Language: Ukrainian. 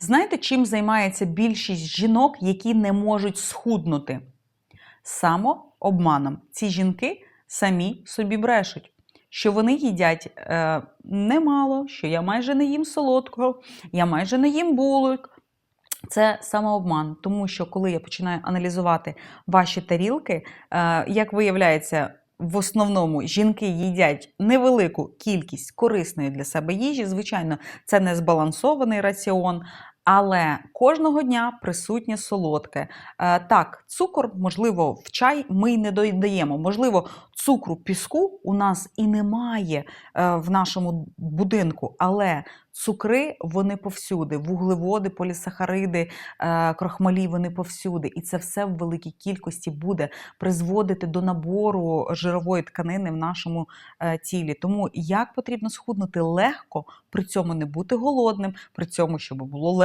Знаєте, чим займається більшість жінок, які не можуть схуднути? Самообманом. Ці жінки самі собі брешуть, що вони їдять е, немало, що я майже не їм солодкого, я майже не їм булок. Це самообман, тому що коли я починаю аналізувати ваші тарілки, е, як виявляється, в основному жінки їдять невелику кількість корисної для себе їжі. Звичайно, це не збалансований раціон. Але кожного дня присутнє солодке. Е, так, цукор, можливо, в чай ми й не додаємо. Можливо, цукру піску у нас і немає е, в нашому будинку, але цукри вони повсюди, вуглеводи, полісахариди, е, крохмалі вони повсюди. І це все в великій кількості буде призводити до набору жирової тканини в нашому тілі. Тому як потрібно схуднути легко, при цьому не бути голодним, при цьому, щоб було